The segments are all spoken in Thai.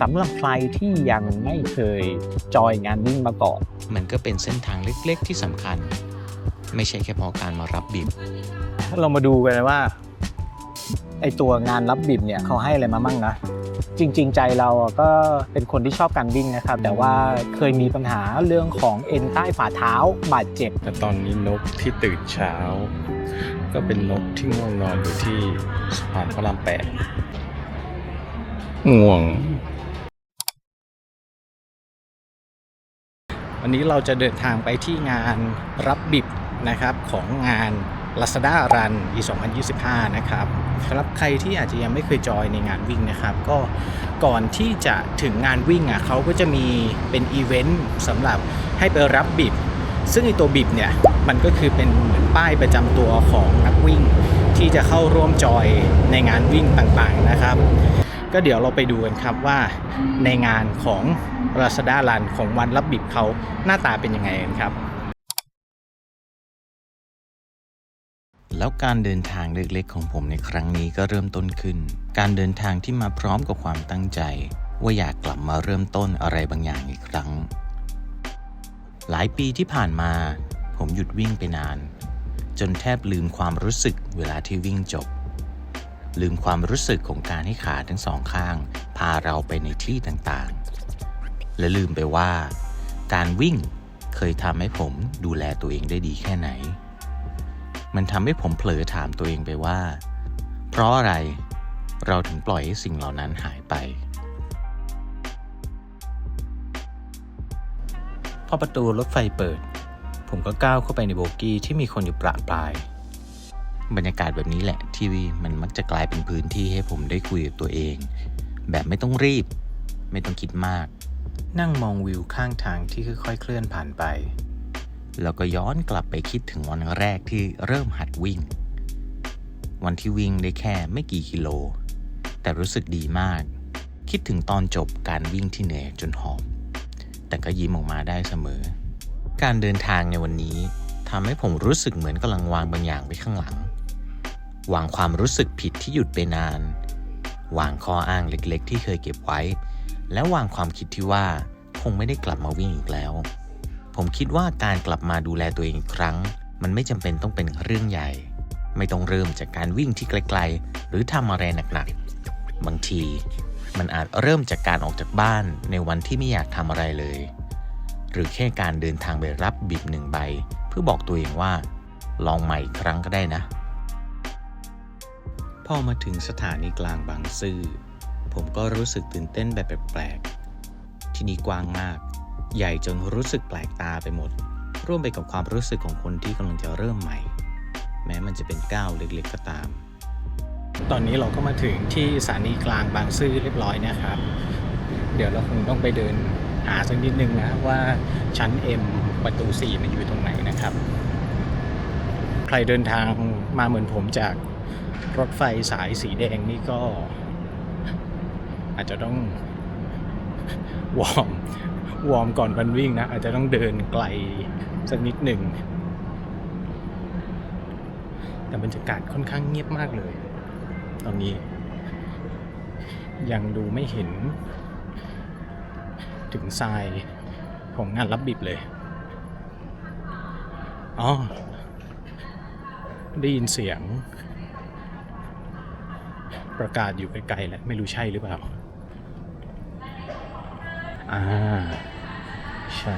สำหรับใครที่ยังไม่เคยจอยงานวิ่งมาก่อน มันก็เป็นเส้นทางเล็กๆ ที่สำคัญ ไม่ใช่แค่พอการมารับบิบเรามาดูกันเลยว่าไอตัวงานรับบิบเนี่ยเขาให้อะไรมามั่งนะจริง ๆ ใจเราอะก็เป็นคนที่ชอบการวิ่งนะครับ แต่ว่าเคยมีปัญหาเรื่องของเอ็นใต้ฝ่าเท้าบาดเจ็บ แต่ตอนนี้นกที่ตื่นเช้า ก็เป็นนกที่ง่วงนอนอยู่ที่สะพานพระรามแปดง่วง วันนี้เราจะเดินทางไปที่งานรับบิบนะครับของงาน Lazada Run ปี2025 นะครับสำหรับใครที่อาจจะยังไม่เคยจอยในงานวิ่งนะครับ ก็ก่อนที่จะถึงงานวิ่งอะเขาก็จะมีเป็นอีเวนต์สำหรับให้ไปรับบิบซึ่งไอตัวบิบเนี่ยมันก็คือเป็นเหมือนป้ายประจำตัวของนักวิ่ง ที่จะเข้าร่วมจอยในงานวิ่งต่างๆนะครับ ก็เดี๋ยวเราไปดูกันครับว่าในงานของ Lazada Run ของวันรับบิบเขาหน้าตาเป็นยังไงกันครับ แล้วการเดินทางเล็กๆของผมในครั้งนี้ก็เริ่มต้นขึ้น การเดินทางที่มาพร้อมกับความตั้งใจ ว่าอยากกลับมาเริ่มต้นอะไรบางอย่างอีกครั้ง หลายปีที่ผ่านมา ผมหยุดวิ่งไปนาน จนแทบลืมความรู้สึกเวลาที่วิ่งจบ ลืมความรู้สึกของการให้ขาทั้งสองข้าง พาเราไปในที่ต่างๆ และลืมไปว่า การวิ่งเคยทำให้ผมดูแลตัวเองได้ดีแค่ไหน มันทำให้ผมเผลอถามตัวเองไปว่า เพราะอะไรเราถึงปล่อยให้สิ่งเหล่านั้นหายไป พอประตูรถไฟเปิด ผมก็ก้าวเข้าไปในโบกี้ที่มีคนอยู่ประปราย บรรยากาศแบบนี้แหละที่มันมักจะกลายเป็นพื้นที่ให้ผมได้คุยกับตัวเอง แบบไม่ต้องรีบ ไม่ต้องคิดมาก นั่งมองวิวข้างทางที่ค่อยๆเคลื่อนผ่านไป แล้วก็ย้อนกลับไปคิดถึงวันแรกที่เริ่มหัดวิ่ง วันที่วิ่งได้แค่ไม่กี่กิโล แต่รู้สึกดีมาก คิดถึงตอนจบการวิ่งที่เหนื่อยจนหอบแต่ก็ยิ้มออกมาได้เสมอ การเดินทางในวันนี้ทำให้ผมรู้สึกเหมือนกำลังวางบางอย่างไว้ข้างหลัง วางความรู้สึกผิดที่หยุดไปนาน วางข้ออ้างเล็กๆ ที่เคยเก็บไว้ และวางความคิดที่ว่าคงไม่ได้กลับมาวิ่งอีกแล้ว ผมคิดว่าการกลับมาดูแลตัวเองอีกครั้ง มันไม่จำเป็นต้องเป็นเรื่องใหญ่ ไม่ต้องเริ่มจากการวิ่งที่ไกลๆ หรือทำอะไรหนักๆ บางที มันอาจเริ่มจากการออกจากบ้านในวันที่ไม่อยากทำอะไรเลย หรือแค่การเดินทางไปรับบิบหนึ่งใบ เพื่อบอกตัวเองว่า ลองใหม่อีกครั้งก็ได้นะ อมาถึงสถานีกลางบางซื่อ ผมก็รู้สึกตื่นเต้นแบบแปลกๆ ที่นี่กว้างมาก ใหญ่จนรู้สึกแปลกตาไปหมด ร่วมไปกับความรู้สึกของคนที่กำลังจะเริ่มใหม่ แม้มันจะเป็นก้าวเล็กๆก็ตาม ตอนนี้เราก็มาถึงที่สถานีกลางบางซื่อเรียบร้อยนะครับ เดี๋ยวเราคงต้องไปเดินหาสักนิดนึงนะว่าชั้น M ประตู 4 มันอยู่ตรงไหนนะครับ ใครเดินทางมาเหมือนผมจาก รถไฟสายสีแดงนี่ก็ อาจจะต้องวอร์มวอร์มก่อนวันวิ่งนะ อาจจะต้องเดินไกลสักนิดหนึ่ง แต่บรรยากาศค่อนข้างเงียบมากเลย ตอนนี้ ยังดูไม่เห็น ถึงทรายของงานรับบิบเลย อ๋อ ได้ยินเสียง ประกาศอยู่ไกลๆแหละไม่รู้ใช่หรือเปล่า อ่า ใช่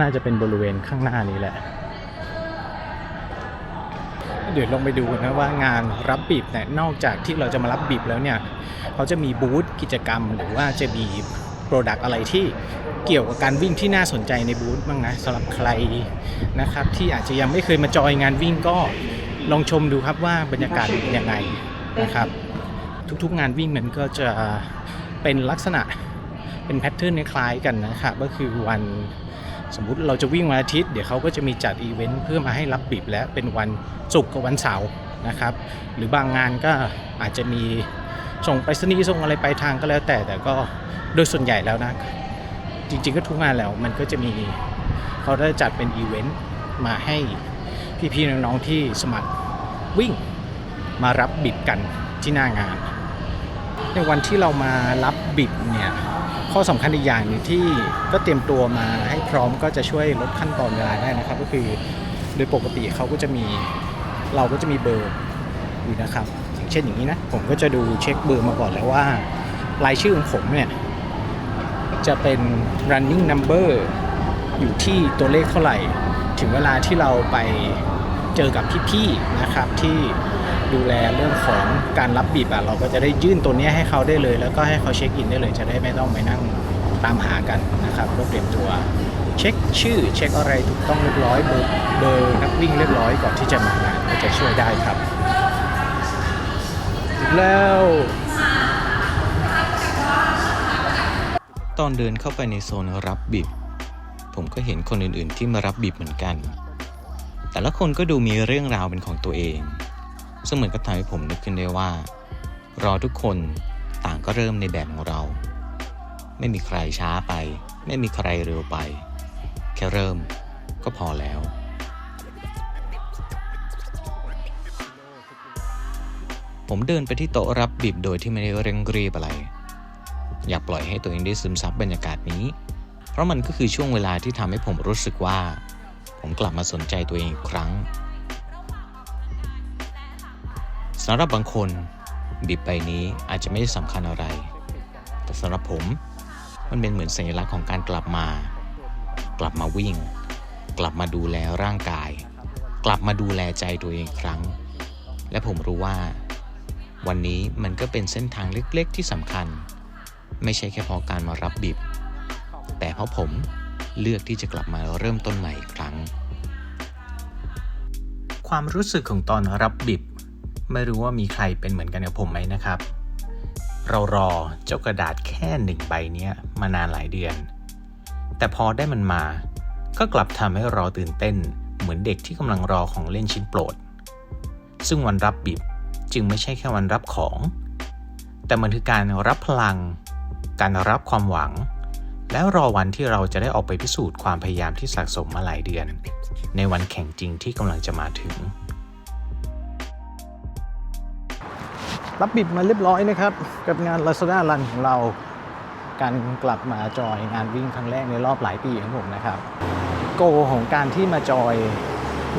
น่าจะเป็นบริเวณข้างหน้านี้แหละ เดี๋ยวลองไปดูนะว่างานรับบีบเนี่ยนอกจากที่เราจะมารับบีบแล้วเนี่ย เขาจะมีบูธกิจกรรมหรือว่าจะมีโปรดักต์อะไรที่เกี่ยวกับการวิ่งที่น่าสนใจในบูธบ้างนะสำหรับใครนะครับ ที่อาจจะยังไม่เคยมาจอยงานวิ่งก็ลองชมดูครับว่าบรรยากาศเป็นยังไง นะครับ ทุกๆงานวิ่งมันก็จะเป็นลักษณะเป็นแพทเทิร์นคล้ายๆกันนะครับก็คือวันสมมุติเราจะวิ่งวันอาทิตย์เดี๋ยวเขาก็จะมีจัดอีเวนต์เพื่อมาให้รับบิบและเป็นวันศุกร์กับวันเสาร์นะครับ หรือบางงานก็อาจจะมีส่งไปรษณีส่งอะไรไปทางก็แล้วแต่แต่ก็โดยส่วนใหญ่แล้วนะ จริงๆก็ทุกงานแล้วมันก็จะมีเขาได้จัดเป็นอีเวนต์มาให้พี่ๆน้องๆที่สมัครวิ่ง มารับบิบกันที่หน้างาน ในวันที่เรามารับบิบเนี่ยข้อสำคัญอีกอย่างหนึงที่ก็เตรียมตัวมาให้พร้อมก็จะช่วยลดขั้นตอนเวลาได้นะครับ ก็คือโดยปกติเขาก็จะมีเราก็จะมีเบอร์อยู่นะครับอย่างเช่นอย่างนี้นะผมก็จะดูเช็คเบอร์มาก่อนแล้วว่ารายชื่อของผมเนี่ยจะเป็น running number อยู่ที่ตัวเลขเท่าไหร่ ถึงเวลาที่เราไปเจอกับพี่ๆนะครับที่ ดูแลเรื่องของการรับบีบอะเราก็จะได้ยื่นตัวนี้ให้เขาได้เลย แล้วก็ให้เขาเช็คอินได้เลย จะได้ไม่ต้องไปนั่งตามหากันนะครับก็เตรียมตัวเช็คชื่อเช็คอะไรถูกต้องเรียบร้อยเบอร์เบอร์นักวิ่งเรียบร้อยก่อนที่จะมางานก็จะช่วยได้ครับแล้วตอนเดินเข้าไปในโซนรับบิบผมก็เห็นคนอื่นๆที่มารับบิบเหมือนกัน แต่ละคนก็ดูมีเรื่องราวเป็นของตัวเอง ซึ่งเหมือนกับทำให้ผมนึกขึ้นได้ว่าเราทุกคนต่างก็เริ่มในแบบของเรา ไม่มีใครช้าไป ไม่มีใครเร็วไป แค่เริ่มก็พอแล้วผมเดินไปที่โต๊ะรับบิบโดยที่ไม่ได้เร่งรีบอะไร อยากปล่อยให้ตัวเองได้ซึมซับบรรยากาศนี้ เพราะมันก็คือช่วงเวลาที่ทำให้ผมรู้สึกว่า ผมกลับมาสนใจตัวเองอีกครั้ง สำหรับบางคนบิบใบนี้อาจจะไม่ได้สำคัญอะไร แต่สำหรับผมมันเป็นเหมือนสัญลักษณ์ของการกลับมา กลับมาวิ่ง กลับมาดูแลร่างกาย กลับมาดูแลใจตัวเองครั้ง และผมรู้ว่า วันนี้มันก็เป็นเส้นทางเล็กๆที่สำคัญ ไม่ใช่แค่พอการมารับบิบแต่เพราะผมเลือกที่จะกลับมาเริ่มต้นใหม่อีกครั้ง ความรู้สึกของตอนรับบิบ ไม่รู้ว่ามีใครเป็นเหมือนกันกับผมไหมนะครับ เรารอเจ้ากระดาษแค่หนึ่งใบเนี้ยมานานหลายเดือน แต่พอได้มันมา ก็กลับทำให้เราตื่นเต้น เหมือนเด็กที่กำลังรอของเล่นชิ้นโปรด ซึ่งวันรับบิบจึงไม่ใช่แค่วันรับของ แต่มันคือการรับพลัง การรับความหวัง แล้วรอวันที่เราจะได้ออกไปพิสูจน์ความพยายามที่สะสมมาหลายเดือน ในวันแข่งจริงที่กำลังจะมาถึง รับบิบมาเรียบร้อยนะครับ กับงาน Lazada Run ของเรา การกลับมาจอยงานวิ่งครั้งแรกในรอบหลายปีของผมนะครับ โกของการที่มาจอย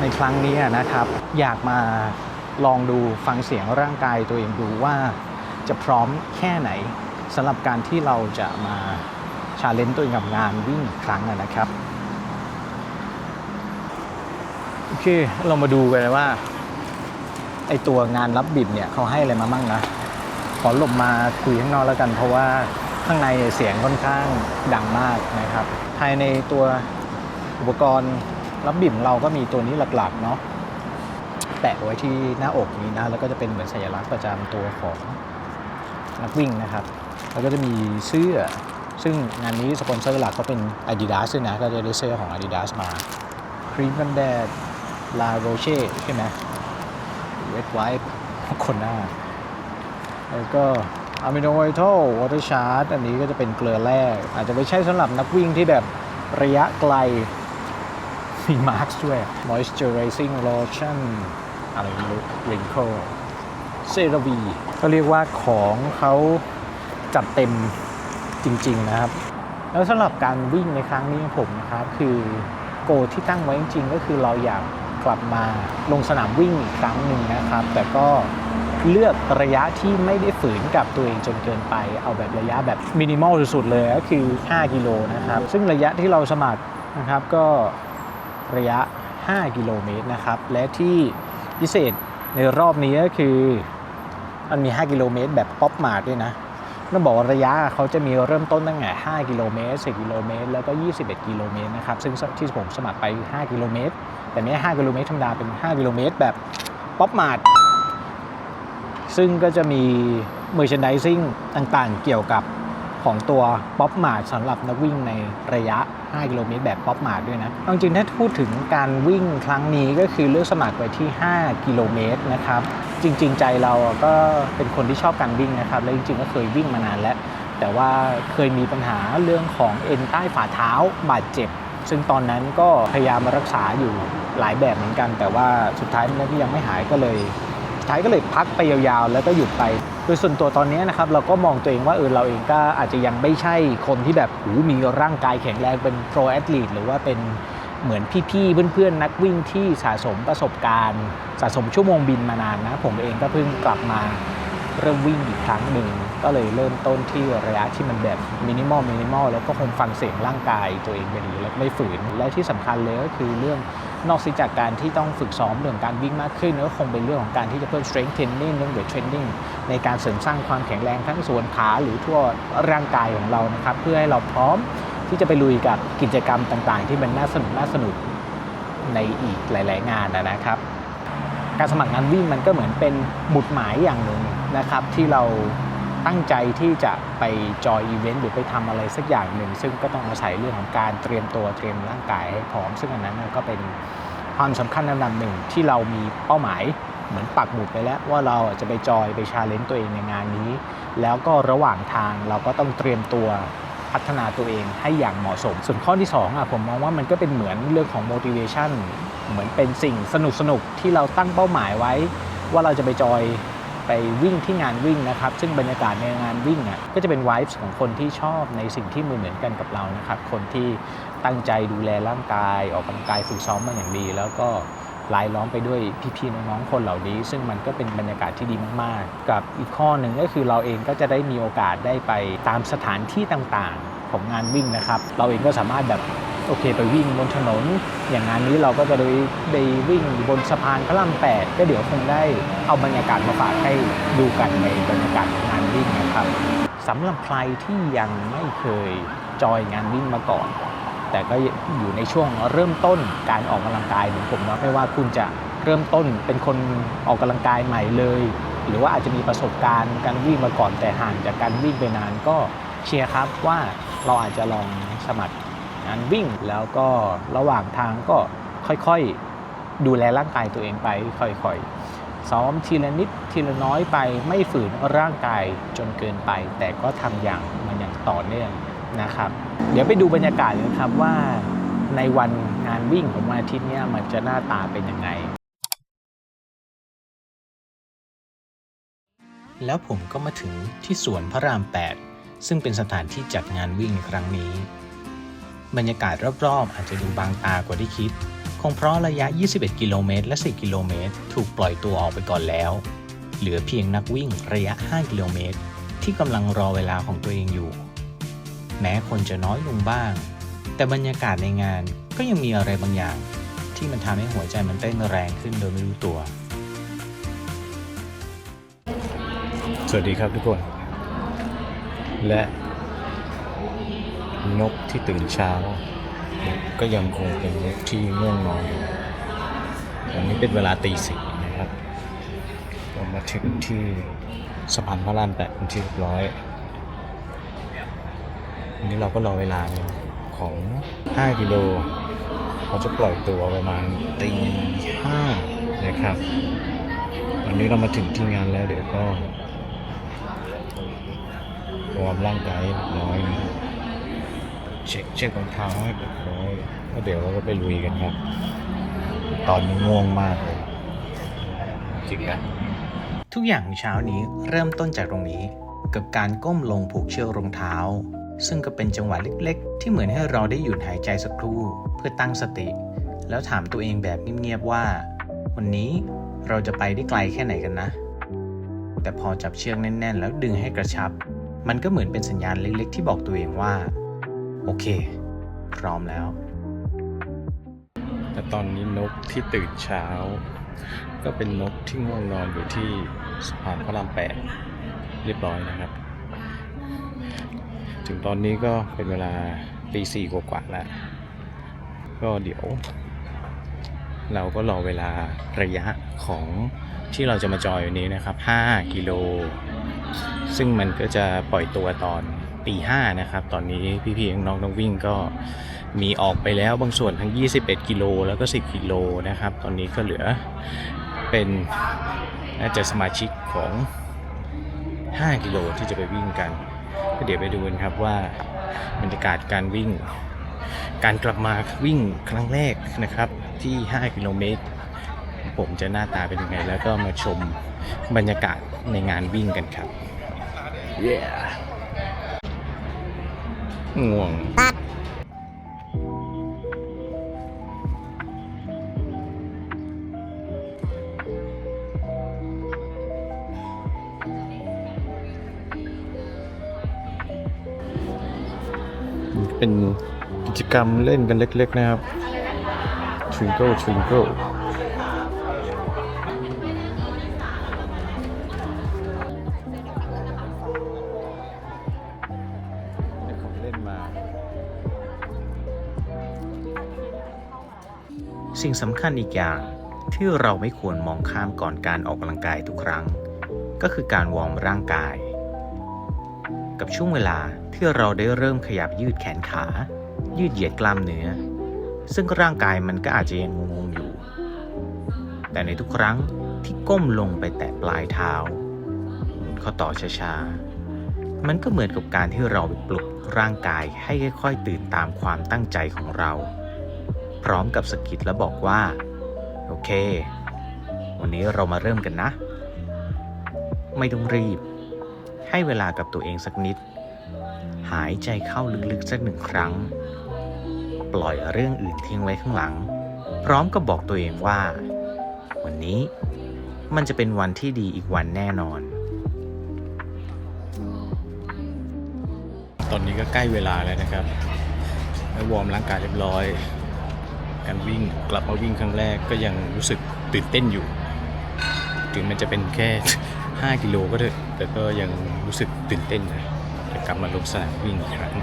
ในครั้งนี้นะครับ อยากมาลองดูฟังเสียงร่างกายตัวเองดูว่าจะพร้อมแค่ไหนสำหรับการที่เราจะมาชาเลนจ์ตัวเองกับงานวิ่งอีกครั้งนะครับ โอเค เรามาดูกันว่า ไอตัวงานรับบิบเนี่ยเขาให้อะไรมามั่งนะ ขอหลบมาคุยข้างนอกแล้วกัน เพราะว่าข้างในเสียงค่อนข้างดังมากนะครับ ภายในตัวอุปกรณ์รับบิบเราก็มีตัวนี้หลักๆเนาะแปะไว้ที่หน้าอกนี้นะ แล้วก็จะเป็นเหมือนสัญลักษณ์ประจำตัวของนักวิ่งนะครับ แล้วก็จะมีเสื้อ ซึ่งงานนี้สปอนเซอร์หลักก็เป็น Adidas ด้วยนะ ก็จะได้เสื้อของ Adidas มา ครีมกันแดด La Roche ใช่ไหม เวทไวท์คนหน้า แล้วก็อะมิโนไวท์วอเตอร์ชาร์จอันนี้ก็จะเป็นเกลือแร่อาจจะไม่ใช่สำหรับนักวิ่งที่แบบระยะไกล มีมาร์คด้วย moisturizing lotion อะไรไม่รู้ wrinkle เซร v ีก็เรียกว่าของเขาจัดเต็มจริง ๆ นะครับ แล้วสำหรับการวิ่งในครั้งนี้ของผมนะครับ คือโกที่ตั้งไว้จริง ๆ ก็คือเราอยาก กลับมาลงสนามวิ่งอีกครั้งหนึ่งนะครับ แต่ก็เลือกระยะที่ไม่ได้ฝืนกับตัวเองจนเกินไป เอาแบบระยะแบบมินิมอลสุดๆเลยก็คือ 5 กิโลนะครับ ซึ่งระยะที่เราสมัครนะครับก็ระยะ 5 กิโลเมตรนะครับ และที่พิเศษในรอบนี้ก็คือมันมี 5 กิโลเมตรแบบป๊อปมาร์ด้วยนะต้องบอกว่าระยะเขาจะมีเริ่มต้นตั้งแต่ 5 กิโลเมตร 10 กิโลเมตร แล้วก็ 21 กิโลเมตรนะครับ ซึ่งที่ผมสมัครไป 5 กิโลเมตร แต่ไม่ใช่5กิโลเมตรธรรมดาเป็น 5 กิโลเมตรแบบป๊อปมาร์ทซึ่งก็จะมี merchandising ต่างๆ เกี่ยวกับของตัวป๊อปมาร์ทสำหรับนักวิ่งในระยะ 5 กิโลเมตรแบบป๊อปมาร์ทด้วยนะจริงๆถ้าพูดถึงการวิ่งครั้งนี้ก็คือเลือกสมัครไปที่ 5 กิโลเมตรนะครับ จริง ๆ ใจเราก็เป็นคนที่ชอบการวิ่งนะครับ และจริง ๆ ก็เคยวิ่งมานานแล้ว แต่ว่าเคยมีปัญหาเรื่องของเอ็นใต้ฝ่าเท้าบาดเจ็บ ซึ่งตอนนั้นก็พยายามมารักษาอยู่หลายแบบเหมือนกัน แต่ว่าสุดท้ายมันก็ยังไม่หายก็เลยสุดท้ายก็เลยพักไปยาวๆ แล้วก็หยุดไปโดยส่วนตัวตอนนี้นะครับเราก็มองตัวเองว่าเออเราเองก็อาจจะยังไม่ใช่คนที่แบบหูมีร่างกายแข็งแรงเป็นโปรแอตลีทหรือว่าเป็นเหมือนพี่ๆเพื่อนๆ นักวิ่งที่สะสมประสบการณ์ สะสมชั่วโมงบินมานานนะ ผมเองก็เพิ่งกลับมาเริ่มวิ่งอีกครั้งหนึ่ง ก็เลยเริ่มต้นที่ระยะที่มันแบบมินิมอลมินิมอลแล้วก็คงฟังเสียงร่างกายตัวเองไปดีแล้วไม่ฝืน และที่สำคัญเลยก็คือเรื่องนอกจากการที่ต้องฝึกซ้อมเรื่องการวิ่งมากขึ้นก็คงเป็นเรื่องของการที่จะเพิ่ม strength training เรื่อง weight training ในการเสริมสร้างความแข็งแรงทั้งส่วนขาหรือทั่วร่างกายของเรานะครับเพื่อให้เราพร้อมที่จะไปลุยกับกิจกรรมต่างๆ ที่มันน่าสนุกน่าสนุกในอีกหลาย ๆ งานนะนะครับ การสมัครงานวิ่งมันก็เหมือนเป็นหมุดหมายอย่างหนึ่งนะครับที่เรา ตั้งใจที่จะไปจอยอีเวนต์หรือไปทำอะไรสักอย่างหนึ่ง ซึ่งก็ต้องอาศัยเรื่องของการเตรียมตัวเตรียมร่างกายให้พร้อม ซึ่งอันนั้นก็เป็นความสำคัญอันดับหนึ่งที่เรามีเป้าหมายเหมือนปักหมุดไปแล้วว่าเราจะไปจอยไปชาเลนจ์ตัวเองในงานนี้ แล้วก็ระหว่างทางเราก็ต้องเตรียมตัวพัฒนาตัวเองให้อย่างเหมาะสม ส่วนข้อที่2อะผมมองว่ามันก็เป็นเหมือนเรื่องของ motivation เหมือนเป็นสิ่งสนุกสนุกที่เราตั้งเป้าหมายไว้ ว่าเราจะไปจอย ไปวิ่งที่งานวิ่งนะครับ ซึ่งบรรยากาศในงานวิ่งอะก็จะเป็น vibes ของคนที่ชอบในสิ่งที่เหมือนเหมือนกันกับเรานะครับ คนที่ตั้งใจดูแลร่างกาย ออกกำลังกายฝึกซ้อมมาอย่างดี แล้วก็รายล้อมไปด้วยพี่ๆน้องๆคนเหล่านี้ ซึ่งมันก็เป็นบรรยากาศที่ดีมากๆ กับอีกข้อหนึ่งก็คือเราเองก็จะได้มีโอกาสได้ไปตามสถานที่ต่างๆ ของงานวิ่งนะครับ เราเองก็สามารถแบบ โอเค ไปวิ่งบนถนน อย่างงานนี้เราก็จะได้ได้วิ่งบนสะพานพระรามแปดก็เดี๋ยวคงได้เอาบรรยากาศมาฝากให้ดูกันในบรรยากาศงานวิ่งนะครับสำหรับใครที่ยังไม่เคยจอยงานวิ่งมาก่อน แต่ก็อยู่ในช่วงเริ่มต้นการออกกำลังกายเหมือนผมนาะไม่ว่าคุณจะเริ่มต้นเป็นคนออกกำลังกายใหม่เลย หรือว่าอาจจะมีประสบการณ์การวิ่งมาก่อนแต่ห่างจากการวิ่งไปนานก็เชียร์ครับว่าเราอาจจะลองสมัคร งานวิ่ง แล้วก็ระหว่างทางก็ค่อยๆดูแลร่างกายตัวเองไป ค่อยๆ ซ้อมทีละนิดทีละน้อยไปไม่ฝืนร่างกายจนเกินไป แต่ก็ทำอย่างมันอย่างต่อเนื่องนะครับ เดี๋ยวไปดูบรรยากาศกันครับว่าในวันงานวิ่งของวันอาทิตย์นี้มันจะหน้าตาเป็นยังไง แล้วผมก็มาถึงที่สวนพระราม 8 ซึ่งเป็นสถานที่จัดงานวิ่งในครั้งนี้ บรรยากาศรอบๆ อาจจะดูบางตากว่าที่คิด คงเพราะระยะ 21 กิโลเมตรและ 10 กิโลเมตร ถูกปล่อยตัวออกไปก่อนแล้ว เหลือเพียงนักวิ่งระยะ 5 กิโลเมตร ที่กำลังรอเวลาของตัวเองอยู่ แม้คนจะน้อยลงบ้าง แต่บรรยากาศในงานก็ยังมีอะไรบางอย่าง ที่มันทำให้หัวใจมันเต้นแรงขึ้นโดยไม่รู้ตัว สวัสดีครับทุกคน และ นกที่ตื่นเช้า ก็ยังคงเป็นนกที่ง่วงนอนอยู่ตอนนี้เป็นเวลาตีสี่นะครับเรามาถึงที่สะพานพระรามแปดเป็นที่เรียบร้อยวันนี้เราก็รอเวลาของ 5 กิโลเขาจะปล่อยตัวประมาณตีห้านะครับตอนนี้เรามาถึงที่งานแล้วเดี๋ยวก็วอร์มร่างกายให้เรียบร้อยนะ เช็คเช็ครองเท้าให้เรียบร้อยแล้วเดี๋ยวเราก็ไปลุยกันครับ ตอนนี้ง่วงมากเลยจริงนะทุกอย่างในเช้านี้เริ่มต้นจากตรงนี้ กับการก้มลงผูกเชือกรองเท้า ซึ่งก็เป็นจังหวะเล็ก ๆ ที่เหมือนให้เราได้หยุดหายใจสักครู่เพื่อตั้งสติ แล้วถามตัวเองแบบเงียบๆว่า วันนี้เราจะไปได้ไกลแค่ไหนกันนะ แต่พอจับเชือกแน่น ๆ แล้วดึงให้กระชับ มันก็เหมือนเป็นสัญญาณเล็ก ๆ ที่บอกตัวเองว่า โอเค พร้อมแล้ว แต่ตอนนี้นกที่ตื่นเช้า ก็เป็นนกที่ง่วงนอนอยู่ที่สะพานพระรามแปดเรียบร้อยนะครับ ถึงตอนนี้ก็เป็นเวลาตีสี่กว่าๆแล้ว ก็เดี๋ยว เราก็รอเวลาระยะของที่เราจะมาจอยวันนี้นะครับ 5 กิโล ซึ่งมันก็จะปล่อยตัวตอน ตีห้านะครับ ตอนนี้พี่ๆน้องๆนักวิ่งก็มีออกไปแล้วบางส่วนทั้ง 21 กิโลแล้วก็ 10 กิโลนะครับ ตอนนี้ก็เหลือเป็นน่าจะสมาชิกของ 5 กิโลที่จะไปวิ่งกันก็เดี๋ยวไปดูกันครับว่าบรรยากาศการวิ่ง การกลับมาวิ่งครั้งแรกนะครับที่ 5 กิโลเมตร ผมจะหน้าตาเป็นยังไง แล้วก็มาชมบรรยากาศในงานวิ่งกันครับ yeah ง่วงเป็นกิจกรรมเล่นกันเล็กๆนะครับ Twinkle Twinkle ได้ สิ่งสำคัญอีกอย่างที่เราไม่ควรมองข้ามก่อนการออกกำลังกายทุกครั้ง ก็คือการวอร์มร่างกาย กับช่วงเวลาที่เราได้เริ่มขยับยืดแขนขา ยืดเหยียดกล้ามเนื้อ ซึ่งร่างกายมันก็อาจจะยังงงอยู่ แต่ในทุกครั้งที่ก้มลงไปแตะปลายเท้าหมุนข้อต่อช้าๆ มันก็เหมือนกับการที่เราไปปลุกร่างกายให้ค่อยๆตื่นตามความตั้งใจของเรา พร้อมกับสกิดและบอกว่า โอเค วันนี้เรามาเริ่มกันนะ ไม่ต้องรีบ ให้เวลากับตัวเองสักนิด หายใจเข้าลึกๆสักหนึ่งครั้ง ปล่อยเรื่องอื่นทิ้งไว้ข้างหลัง พร้อมกับบอกตัวเองว่า วันนี้มันจะเป็นวันที่ดีอีกวันแน่นอน ตอนนี้ก็ใกล้เวลาแล้วนะครับได้วอร์มร่างกายเรียบร้อย การวิ่งกลับมาวิ่งครั้งแรกก็ยังรู้สึกตื่นเต้นอยู่ ถึงมันจะเป็นแค่ 5 กิโลก็เถอะแต่ก็ยังรู้สึกตื่นเต้นนะจะกลับมาลงสนามวิ่งอีกครั้ง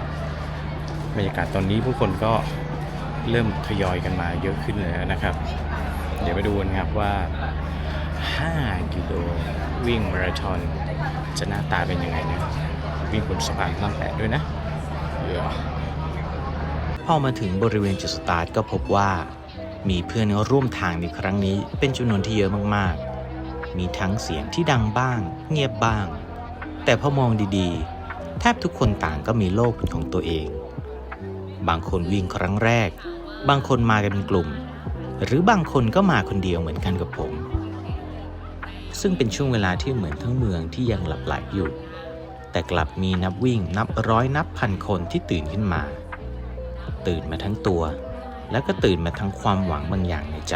บรรยากาศตอนนี้ผู้คนก็เริ่มทยอยกันมาเยอะขึ้นแล้วนะครับ เดี๋ยวไปดูกันครับว่า 5 กิโลวิ่งมาราธอนจะหน้าตาเป็นยังไงนะวิ่งบนสะพานพระรามแปดด้วยนะเดี๋ยว พอมาถึงบริเวณจุดสตาร์ทก็พบว่า มีเพื่อนร่วมทางในครั้งนี้เป็นจำนวนที่เยอะมากๆ มีทั้งเสียงที่ดังบ้าง เงียบบ้าง แต่พอมองดีๆ แทบทุกคนต่างก็มีโลกเป็นของตัวเอง บางคนวิ่งครั้งแรก บางคนมากันเป็นกลุ่ม หรือบางคนก็มาคนเดียวเหมือนกันกับผม ซึ่งเป็นช่วงเวลาที่เหมือนทั้งเมืองที่ยังหลับไหลอยู่ แต่กลับมีนับวิ่งนับร้อยนับพันคนที่ตื่นขึ้นมา ตื่นมาทั้งตัว แล้วก็ตื่นมาทั้งความหวังบางอย่างในใจ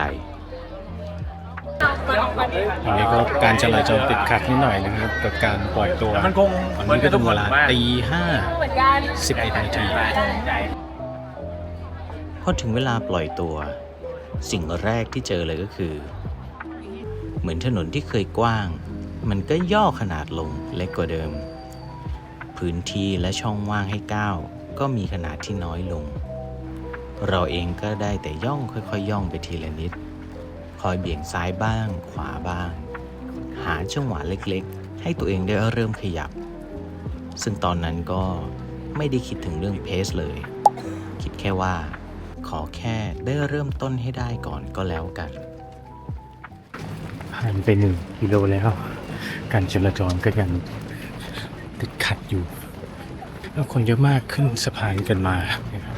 อันนี้ก็การจราจรติดขัดนิดหน่อยนะครับกับการปล่อยตัวมันคงอันนี้ก็ถึงเวลาตีห้าเหมือนกันสิบเอ็ดนาทีพอถึงเวลาปล่อยตัว สิ่งแรกที่เจอเลยก็คือ เหมือนถนนที่เคยกว้าง มันก็ย่อขนาดลงเล็กกว่าเดิม พื้นที่และช่องว่างให้ก้าว ก็มีขนาดที่น้อยลง เราเองก็ได้แต่ย่องค่อยๆย่องไปทีละนิด คอยเบี่ยงซ้ายบ้าง ขวาบ้าง หาจังหวะเล็กๆ ให้ตัวเองได้เริ่มขยับ ซึ่งตอนนั้นก็ไม่ได้คิดถึงเรื่องเพสเลย คิดแค่ว่า ขอแค่ได้เริ่มต้นให้ได้ก่อนก็แล้วกัน ผ่านไปหนึ่งกิโลแล้ว การจราจรก็ยังติดขัดอยู่ แล้วคนเยอะมากขึ้นสะพานกันมานะครับ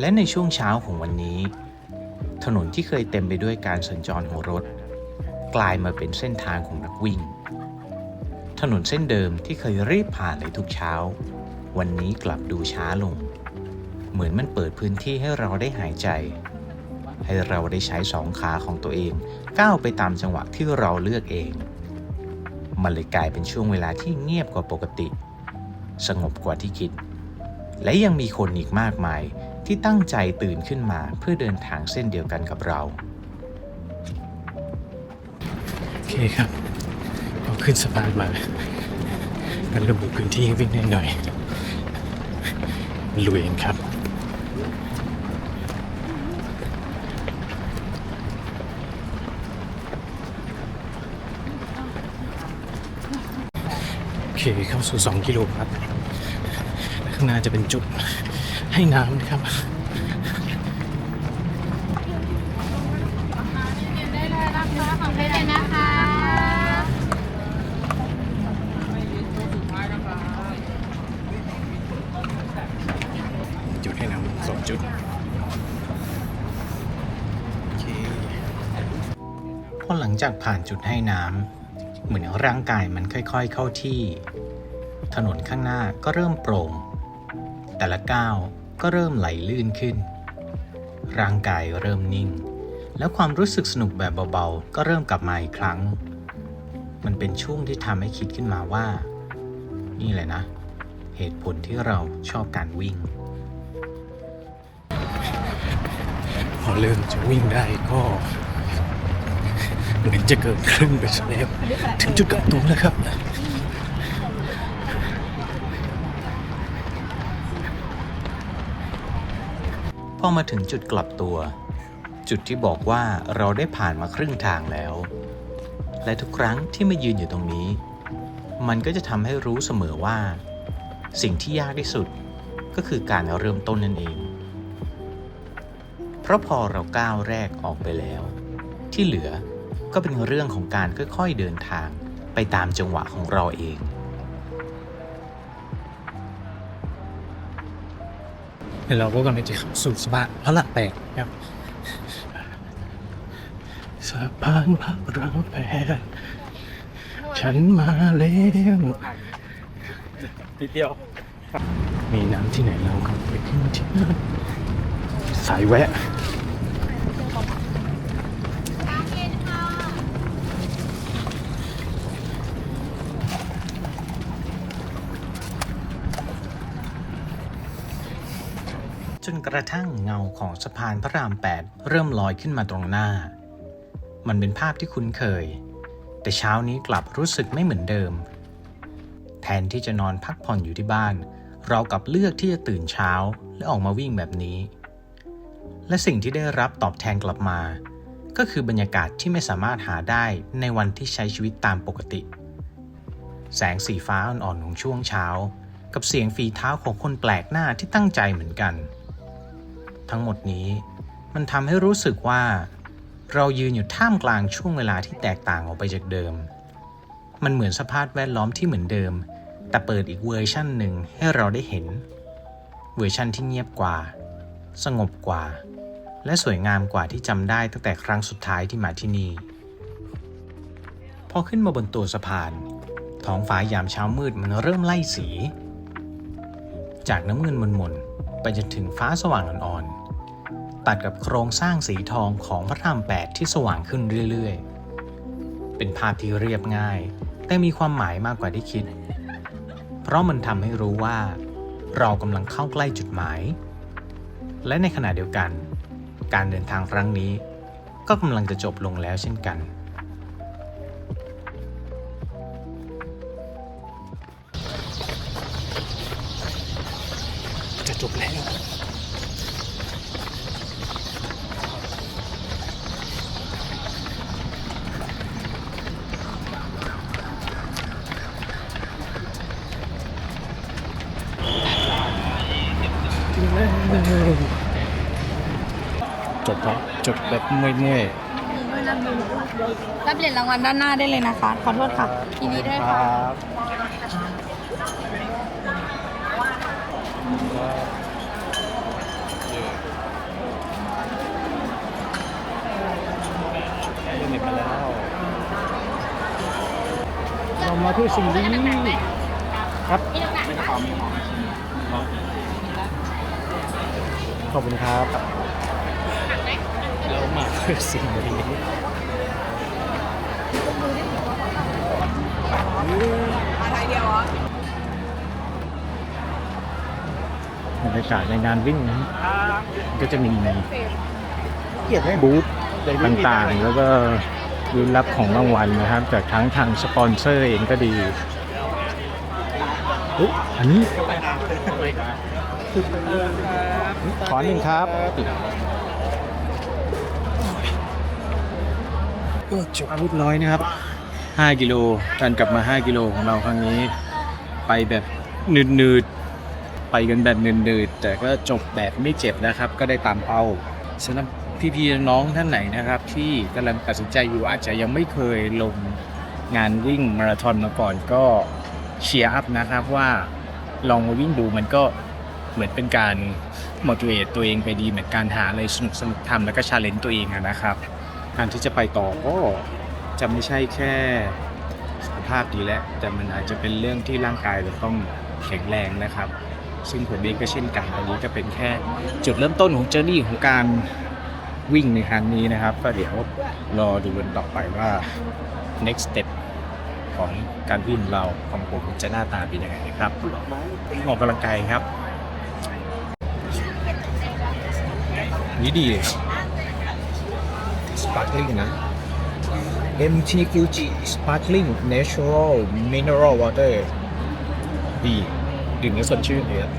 และในช่วงเช้าของวันนี้ ถนนที่เคยเต็มไปด้วยการสัญจรของรถ กลายมาเป็นเส้นทางของนักวิ่ง ถนนเส้นเดิมที่เคยรีบผ่านเลยทุกเช้า วันนี้กลับดูช้าลง เหมือนมันเปิดพื้นที่ให้เราได้หายใจ ให้เราได้ใช้สองขาของตัวเอง ก้าวไปตามจังหวะที่เราเลือกเอง มันเลยกลายเป็นช่วงเวลาที่เงียบกว่าปกติ สงบกว่าที่คิด และยังมีคนอีกมากมายที่ตั้งใจตื่นขึ้นมาเพื่อเดินทางเส้นเดียวกันกับเรา โอเคครับพอขึ้นสะพานมากันระบุพื้นที่ให้วิ่งได้หน่อยลุยครับ เคเข้าสู่ 2 กิโลครับและข้างหน้าจะเป็นจุดให้น้ำนะครับได้เลยนะคะของได้เลยนะคะจุดให้น้ำสองจุด โอเคพอหลังงจากผ่านจุดให้น้ำเหมือนร่างกายมันค่อย ๆ เข้าที่ ถนนข้างหน้าก็เริ่มโปร่ง แต่ละก้าวก็เริ่มไหลลื่นขึ้น ร่างกายเริ่มนิ่ง แล้วความรู้สึกสนุกแบบเบาๆ ก็เริ่มกลับมาอีกครั้ง มันเป็นช่วงที่ทำให้คิดขึ้นมาว่า นี่แหละนะ เหตุผลที่เราชอบการวิ่ง พอเริ่มจะวิ่งได้ก็เหมือนจะเกินครึ่งไปแล้วถึงจุดกลับตัวแล้วครับ พอมาถึงจุดกลับตัว จุดที่บอกว่าเราได้ผ่านมาครึ่งทางแล้ว และทุกครั้งที่มายืนอยู่ตรงนี้ มันก็จะทำให้รู้เสมอว่า สิ่งที่ยากที่สุดก็คือการเริ่มต้นนั่นเอง เพราะพอเราก้าวแรกออกไปแล้ว ที่เหลือก็เป็นเรื่องของการค่อยๆเดินทางไปตามจังหวะของเราเอง เราก็กำลังจะเข้าสู่สะพานพระรามแปดครับสะพานพระรามแปดฉันมาแล้วนิดเดียว มีน้ำที่ไหนเราก็ไปขึ้นที่นั่นสายแวะ จนกระทั่งเงาของสะพานพระราม 8 เริ่มลอยขึ้นมาตรงหน้า มันเป็นภาพที่คุ้นเคย แต่เช้านี้กลับรู้สึกไม่เหมือนเดิม แทนที่จะนอนพักผ่อนอยู่ที่บ้าน เรากลับเลือกที่จะตื่นเช้าและออกมาวิ่งแบบนี้ และสิ่งที่ได้รับตอบแทนกลับมา ก็คือบรรยากาศที่ไม่สามารถหาได้ในวันที่ใช้ชีวิตตามปกติ แสงสีฟ้าอ่อนๆของช่วงเช้ากับเสียงฝีเท้าของคนแปลกหน้าที่ตั้งใจเหมือนกัน ทั้งหมดนี้ มันทำให้รู้สึกว่า เรายืนอยู่ท่ามกลางช่วงเวลาที่แตกต่างออกไปจากเดิม มันเหมือนสภาพแวดล้อมที่เหมือนเดิม แต่เปิดอีกเวอร์ชั่นหนึ่งให้เราได้เห็น เวอร์ชั่นที่เงียบกว่า สงบกว่า และสวยงามกว่าที่จำได้ตั้งแต่ครั้งสุดท้ายที่มาที่นี่พอขึ้นมาบนตัวสะพาน ท้องฟ้ายามเช้ามืดมันเริ่มไล่สี จากน้ำเงินมนๆไปจนถึงฟ้าสว่างอ่อนๆ ตัดกับโครงสร้างสีทองของพระรามแปดที่สว่างขึ้นเรื่อยๆ เป็นภาพที่เรียบง่าย แต่มีความหมายมากกว่าที่คิด เพราะมันทำให้รู้ว่า เรากำลังเข้าใกล้จุดหมาย และในขณะเดียวกัน การเดินทางครั้งนี้ ก็กำลังจะจบลงแล้วเช่นกัน จบแบบเมื่อยรับเหรียญรางวัลด้านหน้าได้เลยนะคะ ขอโทษค่ะทีนี้ด้วยๆคค่ะรับเน็ตมาแล้ว เรามาที่สิ่งนี้ครับขอบคุณครับ คือสิ่งนี้บรรยากาศในงานวิ่งนะก็จะมีบูธต่างๆ แล้วก็รุ่นรับของรางวัลนะครับ จากทั้งทางสปอนเซอร์เองก็ดีอุ๊ยอันนี้ขอหนึ่งครับ จบเรียบร้อยนะครับ 5 กิโลการกลับมา 5 กิโลของเราครั้งนี้ ไปแบบนืดๆ ไปกันแบบนืดๆ แต่ก็จบแบบไม่เจ็บนะครับ ก็ได้ตามเป้าสำหรับพี่ๆน้องท่านไหนนะครับ ที่กำลังตัดสินใจอยู่อาจจะยังไม่เคยลงงานวิ่งมาราธอนมาก่อนก็เชียร์อัพนะครับว่าลองมาวิ่งดูมันก็เหมือนเป็นการ motivate ตัวเองไปดีเหมือนการหาอะไรสนุกสนุกๆทำแล้วก็ชาเลนจ์ตัวเองนะครับ การที่จะไปต่อก็จะไม่ใช่แค่สุขภาพดีแล้ว แต่มันอาจจะเป็นเรื่องที่ร่างกายเราต้องแข็งแรงนะครับ ซึ่งผมเองก็เช่นกันอันนี้ก็เป็นแค่จุดเริ่มต้นของเจอร์นี่ของการวิ่งในครั้งนี้นะครับ ก็เดี๋ยวรอดูกันต่อไปว่า next step ของการวิ่งเราของผมจะหน้าตาเป็นยังไงนะครับออกกำลังกายครับนี่ดีเลย สปาร์คลิงนะ MT Fuji Sparkling Natural Mineral Water ดี ดื่มแล้วสดชื่นเลยครับ